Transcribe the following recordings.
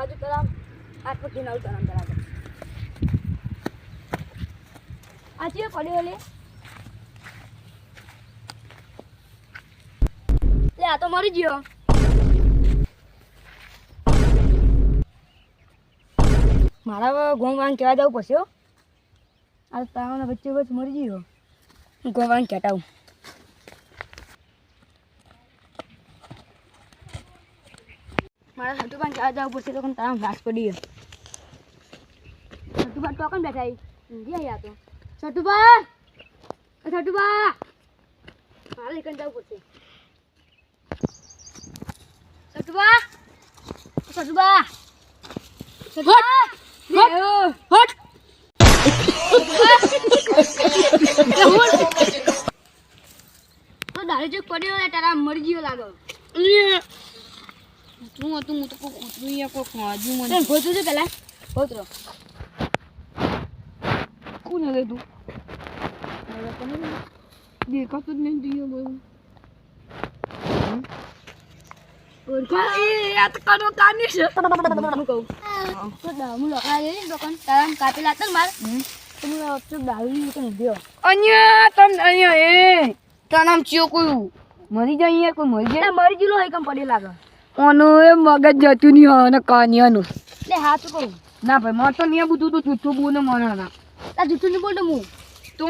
બાજુ તરામ આઠ પછી નવ તરામ બરાબર આજે પડ્યો લે. લે, આ તો મરી ગયો. મારા ગોવાન કહેવા જવું હો. આ તારાના વચ્ચે વચ્ચે મરી ગયો. ગોવાન કહેટાવું મારા સટુબાન કહેવા જવું પડશે તો તારા ઘાસ પડી ગયો. સટુબા ટોકન બેઠા. ઊંઘી આયા તો. સટુબા એ સટુબા મારે એકન જવું પડશે. સટુબા હટ! તો દારૂ જો પડ્યો તારા મરી ગયો લાગો શું હતું હું તો કોઈ કૂતરું યા કોઈ ખાજુ મને ભોતું છે પેલા ભોતરો કોને લીધું દેખાતું જ નહીં જોઈએ બહુ હું કહું તો દારૂ લખા દે ને દુકાન તારા કાપી લાગતો ને માર તો હું તો દારૂ દુકાન ઉભ્યો અહીંયા તમ અહીંયા એ તાર નામ ચિયો કોઈ મરી જાય અહીંયા કોઈ મરી જાય મરી ગયેલો હોય કેમ પડી લાગે ઓનું એ મગજ જતું નહીં હોય અને કાનિયાનું. લે હાથ કહું. ના ભાઈ મારે તો નહીં બધું તું જૂઠું ને મને ના તાર જૂઠું નહીં બોલતો હું. તો?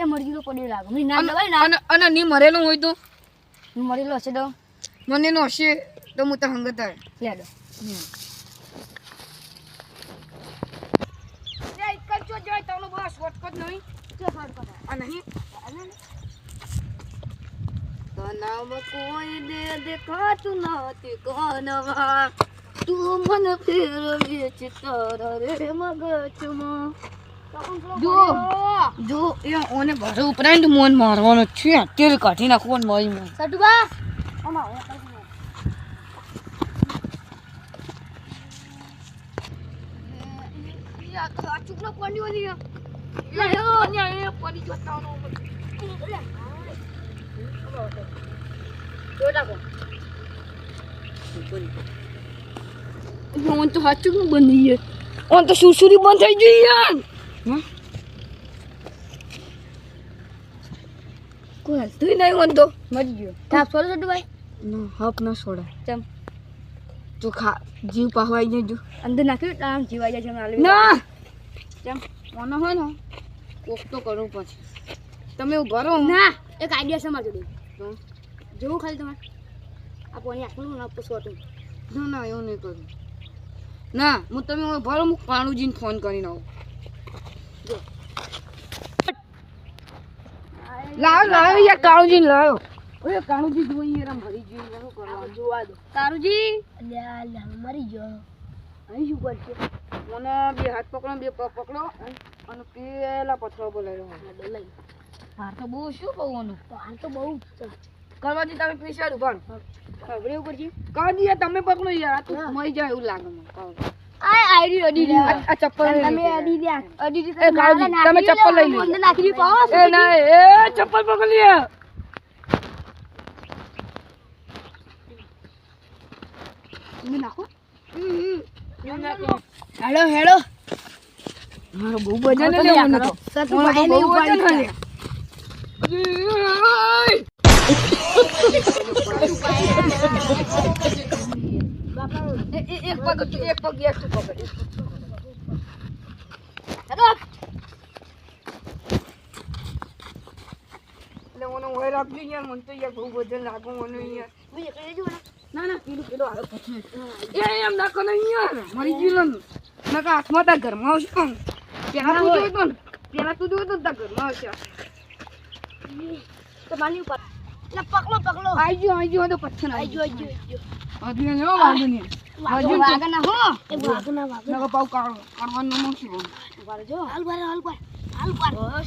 એ મરી ગયેલો પડી લાગે. મને ના દવાય ના અને નહીં મરેલું હોય તો? હું મરેલો હશે તો? મને નો હશે તો હું તો હંગત આવે લેડો તનાવ કોઈ દે દેખાતું નથી કનવા તું મને ફેરવે છે તારા રે મગજમાં જો જો એ ઓને ઘરે ઉપરાંત મોન મારવાનો છે તેલ કાઢી નાખવો ને મારી મોન સટુબા અમા લાયો. પડી જતા. ઓન તો સાચું બંધ થઈ ઓન તો સુસુરી બંધ થઈ ગઈ યાર કોઈ હાલતું નહીં ઓન તો મરી ગયો તાપ છોડો ના હક ના છોડે ચમ તો ખા જીવ પાહવાઈ જજો અંદર નાખ્યું આમ જીવાઈ જાય છે ના ચમ મને હોય ને કોક તો કરવું પછી તમે ઊભા રહો ના. એક આઈડિયા છે મારી જોડે. જોવું ખાલી તમારે. આ પોણી આખું ના હતું ના ના એવું નહીં કરું. ના હું તમે ભરો હું કાણુજીને ફોન કરીને આવું. લાવ લાવ યાર કાણુજીને ઓય કાણુજી જોઈ યાર મરી ગયું શું જોવા દો. તારુજી લ્યા લ્યા મરી ગયો. અહીં શું કરશે? મને બે હાથ પકડો બે પગ પકડો અને પેલા પથરો બોલાવ્યો. લઈ હાર તો બહુ શું તો હાલ તો બહુ. કરવાથી તમે પીસાડું પણ ખબરે એવું જી દઈએ તમે પકડો યાર તું તો મરી જાય એવું લાગે મને આ આઈડી અડી દી આ ચપ્પલ તમે. અડી રહ્યા અડી એ તમે ચપ્પલ લઈ લો. અંદર નાખી દી પાવો એ ના એ ચપ્પલ પકડી લે. તમે નાખો. હેલો હેલો મારો બહુ વજન લે મને તો. બહુ વજન લે. એક પગ એક પગ એક એટલે મને ઓય રાખજો યાર મને તો યાર બહુ વજન લાગે મને યાર બીજે કઈ દેજો ને, ના પેલું પેલું આવે પછી. એ એમ નાખો ને યાર મરી ગયું નકા હાથમાં તા ઘરમાં આવશે પેલા તું જોયું તો ને પેલા તું જોયું તો ઘરમાં આવશે. તો માલી ઉપર. એટલે પકડો પકડો. આઈ ગયો આઈ ગયો તો પથ્થર આઈ આઈ જો આઈ જો આઈ જો ગયો આઈ ગયો. વાંધો નહીં વાગો ના હો. એ વાગો ના વાગો પાવ હાલ હાલ હાલ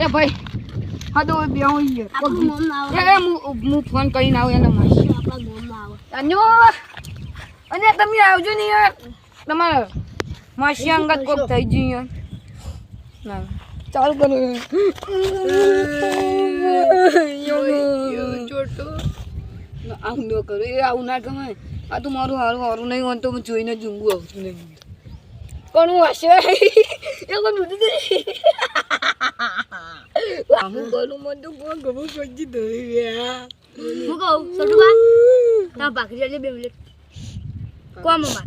એ ભાઈ હા તો બે હું આવે. એ હું ફોન કરીને આવું એને માસી આપણા મોમ ના આવે. અન્યો અને તમે આવજો ને યાર. તમારે માસી અંગત કોક થઈ ગયું યાર. ના. ચાલુ કરો આવું ન કરો. એ આવું ના ગમે. આ તો મારું હારું હારું નહીં હોય તો હું જોઈને જ ઊંઘું આવું છું નહીં. પણ હું હશે. એ કોઈ બધું આમ કરું? મને તો કોણ ગમું પડી દઈ ગયા હું કહું સટુબા તારા ભાખરી આજે બે મિનિટ. કોમ માર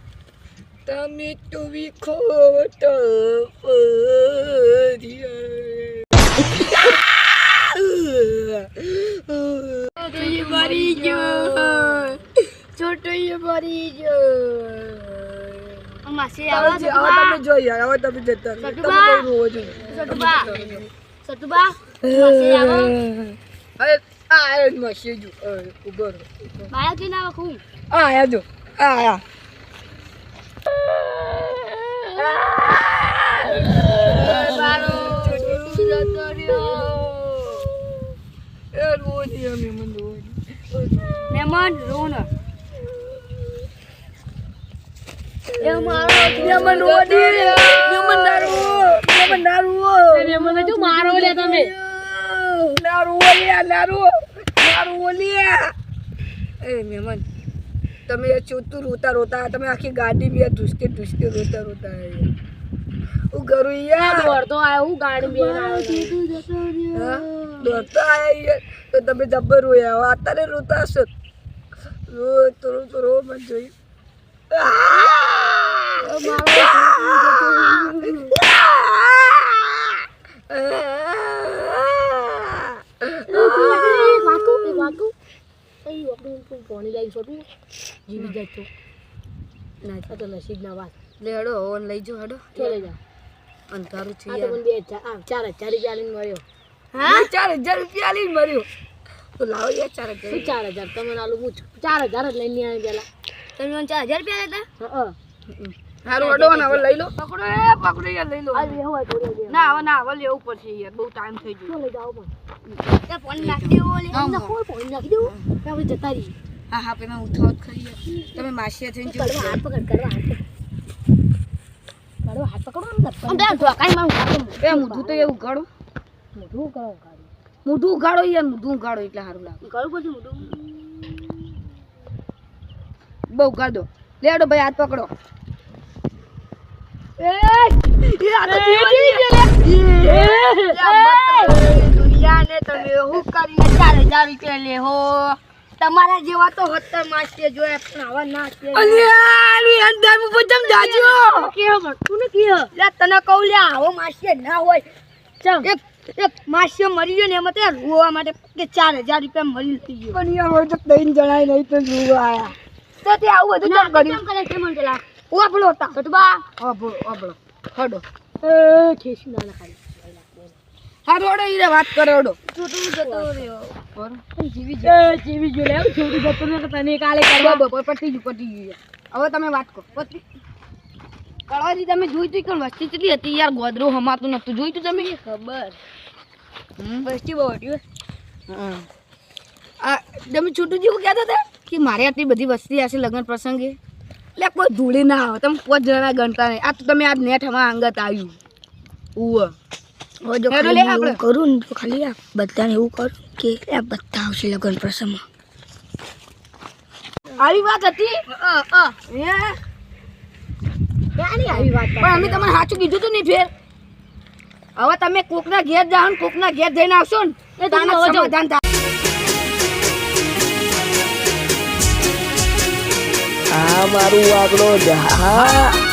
તમે તો વિખોટ મરી ગયો. છોટોએ મરી ગયો માસી હવે તમે જોઈ યાર હવે તમે જતા. તમે રોવો છો સટુબા સટુબા માસી આવો. આ આયો જ જો ઊભો રહો કે ના ખું આ આયા જો. આ આયા બારો જતો રહ્યો એ રોવો નહીં અમે મને રોવો નહીં. મહેમાન મહેમાન ના મારો લે તમે. ના રોવો લ્યા, ના રોવો. ના રોવો લ્યા. એ મહેમાન તમે ચોતું રોતા રોતા તમે આખી ગાડી બી આ ઢુસકે ઢુસકે રોતા રોતા આયા. હું કરું યાર દોડતો આવ્યો હું ગાડી આવ્યો હા? આયા યાર. તો તમે જબ્બર રોયા હો અત્યારે રોતા હશો રો તો રો તો રો મત જોઈ જીવી આ તો નસીબ ના વાત. લે હડો ઓન લઈ જો હડો. ચાલે જા અંધારું છે આ તો યાર મને બે ચાર ચાર હજાર રૂપિયા લઈને મળ્યો. હા? ચાર હજાર રૂપિયા લઈને મળ્યો. તો લાવો યાર ચાર હજાર. શું ચાર હજાર? તમે આલું હું ચાર હજાર જ લઈને આવ્યા પેલા. તમે મને ચાર હજાર રૂપિયા લેતા હા હારું ને હવે લઈ લો. પકડો એ પકડો યાર લઈ લો. આ લેવું હોય થોડી ના હવે ના હવે લેવું પડશે યાર બહુ ટાઈમ થઈ ગયો. લઈ જાઓ પણ. નાખી દેવું લે હા, ના કોઈ પાણી નાખી દેવું. આપણે જતા રહીએ. હા હા પેલા ઉઠાવત ખરી તમે માસિયા થઈને જોડો હાથ પકડ કડવા હાથ પકડ હાથ પકડો આમ દબ ઢોકાઈ મારું એ મોઢું તો એવું ગાડો મોઢું કરો કાઢી મોઢું ગાડો યાર મોઢું એટલે સારું લાગે કરું મોઢું બહુ ગાડો લેડો ભાઈ હાથ પકડો દુનિયાને તમે હું કરીને ચાર હજાર રૂપિયા લેહો તમારા જેવા તો હત્તર માસ્ટર જોયા પણ આવા ના છે. કેવો તું ને કે લે તને કહું લે આવો માસ્ટર ના હોય. ચમ. એક એક માસ્ટર મરી ગયો ને એમાં તે રોવા માટે કે ચાર હજાર રૂપિયા મરી થઈ ગયો. પણ યાર હોય તો દઈને જણાય નહીં તો જોવા આયા. તો તે આવું બધું કેમ કર્યું? કરે છે મને પેલા ઓબળો તા. કટબા ઓબળો ઓબળો. હડો. એ ઠેસી ના લખાય હારું હડો ઈરે વાત કરોડો. છોટું જતો રહ્યો. જીવી એ જીવી જો લેવ છોટું જતો ને તને કાલે કરવા. બરાબર પતી ગયું પતી ગયું. હવે તમે વાત કરો. પતી કળવાજી તમે જોઈ તું કે વસ્તી ચલી હતી યાર ગોદરું હમાતું નતું જોઈ તું તમે. ખબર. વસ્તી બહુ હતી હા. આ તમે છોટું જેવું કહેતા હતા કે મારે આટલી બધી વસ્તી હશે લગ્ન પ્રસંગે? એટલે કોઈ ધૂળી ના આવે. તમે પાંચ જણા ગણતા નહીં. આ તો તમે આજ નેટ હમણાં અંગત આવ્યું. ઉવ. જો ખાલી એવું કરું ને તો ખાલી આ બધાને એવું કરું કે આ બધા આવશે લગ્ન પ્રસંગમાં. આવી વાત હતી? આવી વાત પણ અમે તમને સાચું કીધું તું નહીં ફેર. હવે તમે કોકના ઘેર જાઓ ને કોકના ઘેર જઈને આવશો ને એ તો તાના. સમાધાન થાય. આ મારું આગળ જા